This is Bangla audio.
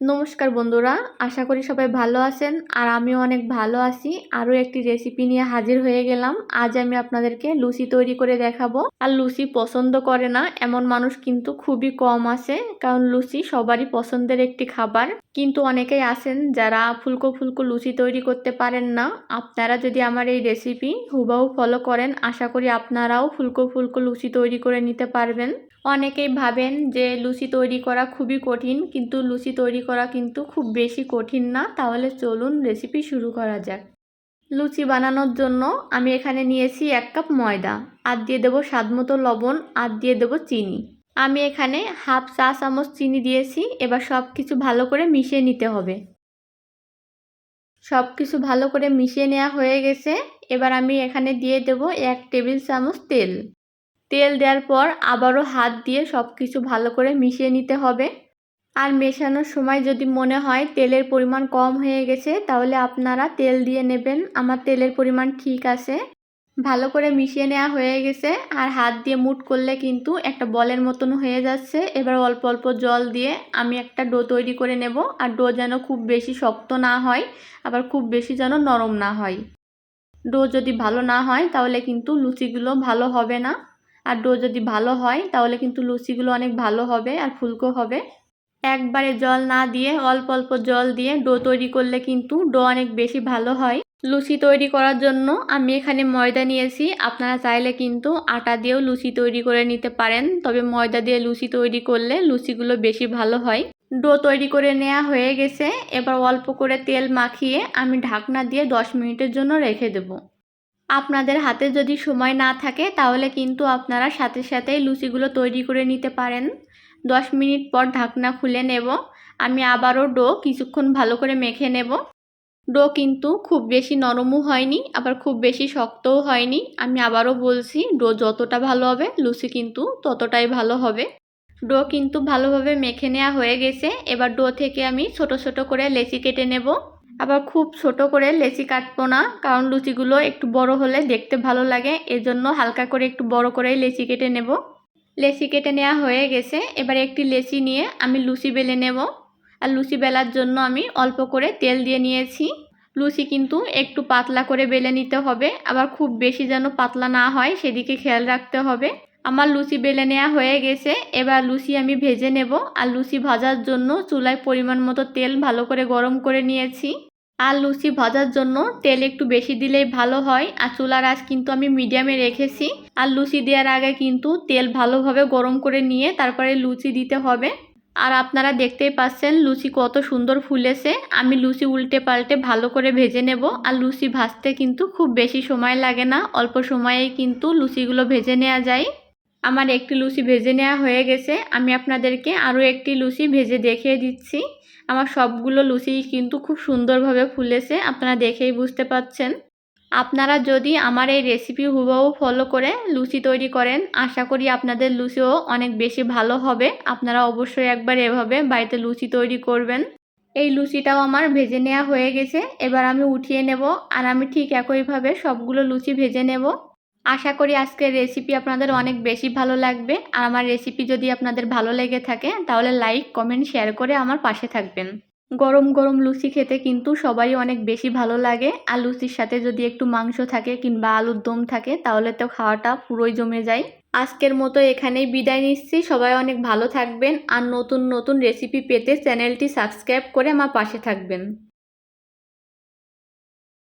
নমস্কার বন্ধুরা, আশা করি সবাই ভালো আছেন আর আমিও অনেক ভালো আছি। আরও একটি রেসিপি নিয়ে হাজির হয়ে গেলাম। আজ আমি আপনাদেরকে লুচি তৈরি করে দেখাবো। আর লুচি পছন্দ করে না, এমন মানুষ কিন্তু খুবই কম আছে, কারণ লুচি সবারই পছন্দের একটি খাবার। কিন্তু অনেকেই আছেন যারা ফুলকো ফুলকো লুচি তৈরি করতে পারেন না। আপনারা যদি আমার এই রেসিপি হুবাহু ফলো করেন, আশা করি আপনারাও ফুলকো ফুলকো লুচি তৈরি করে নিতে পারবেন। অনেকেই ভাবেন যে লুচি তৈরি করা খুবই কঠিন, কিন্তু লুচি তৈরি করা কিন্তু খুব বেশি কঠিন না, তাহলে চলুন রেসিপি শুরু করা যাক। লুচি বানানোর জন্য আমি এখানে নিয়েছি এক কাপ ময়দা, আর দিয়ে দেবো স্বাদমতো লবণ, আর দিয়ে দেবো চিনি। আমি এখানে হাফ চা চামচ চিনি দিয়েছি, এবার সব কিছু ভালো করে মিশিয়ে নিতে হবে। সব কিছু ভালো করে মিশিয়ে নেওয়া হয়ে গেছে, এবার আমি এখানে দিয়ে দেবো এক টেবিল চামচ তেল। তেল দেওয়ার পর আবারও হাত দিয়ে সব কিছু ভালো করে মিশিয়ে নিতে হবে। আর মেশানোর সময় যদি মনে হয় তেলের পরিমাণ কম হয়ে গেছে, তাহলে আপনারা তেল দিয়ে নেবেন। আমার তেলের পরিমাণ ঠিক আছে। ভালো করে মিশিয়ে নেওয়া হয়ে গেছে। আর হাত দিয়ে মুট করলে কিন্তু একটা বলের মতন হয়ে যাচ্ছে। এবার অল্প অল্প জল দিয়ে আমি একটা ডো তৈরি করে নেব। আর ডো যেন খুব বেশি শক্ত না হয়, আবার খুব বেশি যেন নরম না হয়। ডো যদি ভালো না হয়, তাহলে কিন্তু লুচিগুলো ভালো হবে না। আর ডো যদি ভালো হয়, তাহলে কিন্তু লুচিগুলো অনেক ভালো হবে আর ফুলকো হবে। একবারে জল না দিয়ে, অল্প অল্প জল দিয়ে ডো তৈরি করলে কিন্তু ডো অনেক বেশি ভালো হয়। লুচি তৈরি করার জন্য আমি এখানে ময়দা নিয়েছি। আপনারা চাইলে কিন্তু আটা দিয়েও লুচি তৈরি করে নিতে পারেন। তবে ময়দা দিয়ে লুচি তৈরি করলে লুচিগুলো বেশি ভালো হয়। ডো তৈরি করে নেওয়া হয়ে গেছে। এবার অল্প করে তেল মাখিয়ে আমি ঢাকনা দিয়ে দশ মিনিটের জন্য রেখে দেবো। আপনাদের হাতে যদি সময় না থাকে, তাহলে কিন্তু আপনারা সাথে সাথেই লুচিগুলো তৈরি করে নিতে পারেন। দশ মিনিট পর ঢাকনা খুলে নেব। আমি আবারও ডো কিছুক্ষণ ভালো করে মেখে নেব। ডো কিন্তু খুব বেশি নরমও হয়নি, আবার খুব বেশি শক্তও হয়নি। আমি আবারও বলছি, ডো যতটা ভালো হবে, লুচি কিন্তু ততটাই ভালো হবে। ডো কিন্তু ভালোভাবে মেখে নেওয়া হয়ে গেছে। এবার ডো থেকে আমি ছোট ছোট করে লেচি কেটে নেব। আবার খুব ছোট করে লেচি কাটবো না, কারণ লুচিগুলো একটু বড় হলে দেখতে ভালো লাগে। এজন্য হালকা করে একটু বড় করেই লেচি কেটে নেব। লেচি কেটে নেওয়া হয়ে গেছে। এবার একটি লেচি নিয়ে আমি লুচি বেলে নেব। আর লুচি বেলার জন্য আমি অল্প করে তেল দিয়ে নিয়েছি। লুচি কিন্তু একটু পাতলা করে বেলে নিতে হবে। আবার খুব বেশি যেন পাতলা না হয়, সেদিকে খেয়াল রাখতে হবে। আমার লুচি বেলে নেওয়া হয়ে গেছে। এবার লুচি আমি ভেজে নেব। আর লুচি ভাজার জন্য চুলায় পরিমাণ মতো তেল ভালো করে গরম করে নিয়েছি। আর লুচি ভাজার জন্য তেল একটু বেশি দিলেই ভালো হয়। আর চুলার আঁচ কিন্তু আমি মিডিয়ামে রেখেছি। আর লুচি দেওয়ার আগে কিন্তু তেল ভালোভাবে গরম করে নিয়ে তারপরে লুচি দিতে হবে। আর আপনারা দেখতেই পাচ্ছেন লুচি কত সুন্দর ফুলেছে। আমি লুচি উল্টে পাল্টে ভালো করে ভেজে নেব। আর লুচি ভাজতে কিন্তু খুব বেশি সময় লাগে না। অল্প সময়েই কিন্তু লুচিগুলো ভেজে নেওয়া যায়। আমার একটি লুচি ভেজে নেওয়া হয়ে গেছে। আমি আপনাদেরকে আরও একটি লুচি ভেজে দেখিয়ে দিচ্ছি। আমার সবগুলো লুচি কিন্তু খুব সুন্দরভাবে ফুলেছে, আপনারা দেখেই বুঝতে পাচ্ছেন। আপনারা যদি আমার এই রেসিপি হুবহু ফলো করে লুচি তৈরি করেন, আশা করি আপনাদের লুচিও অনেক বেশি ভালো হবে। আপনারা অবশ্যই একবার এভাবে বাড়িতে লুচি তৈরি করবেন। এই লুচিটাও আমার ভেজে নেওয়া হয়ে গেছে, এবার আমি উঠিয়ে নেব, আর আমি ঠিক একইভাবে সবগুলো লুচি ভেজে নেব। আশা করি আজকের রেসিপি আপনাদের অনেক বেশি ভালো লাগবে। আর আমার রেসিপি যদি আপনাদের ভালো লেগে থাকে, তাহলে লাইক কমেন্ট শেয়ার করে আমার পাশে থাকবেন। গরম গরম লুচি খেতে কিন্তু সবাই অনেক বেশি ভালো লাগে। আর লুচির সাথে যদি একটু মাংস থাকে কিংবা আলুর দম থাকে, তাহলে তো খাওয়াটা পুরোই জমে যায়। আজকের মতো এখানেই বিদায় নিচ্ছি। সবাই অনেক ভালো থাকবেন। আর নতুন নতুন রেসিপি পেতে চ্যানেলটি সাবস্ক্রাইব করে আমার পাশে থাকবেন।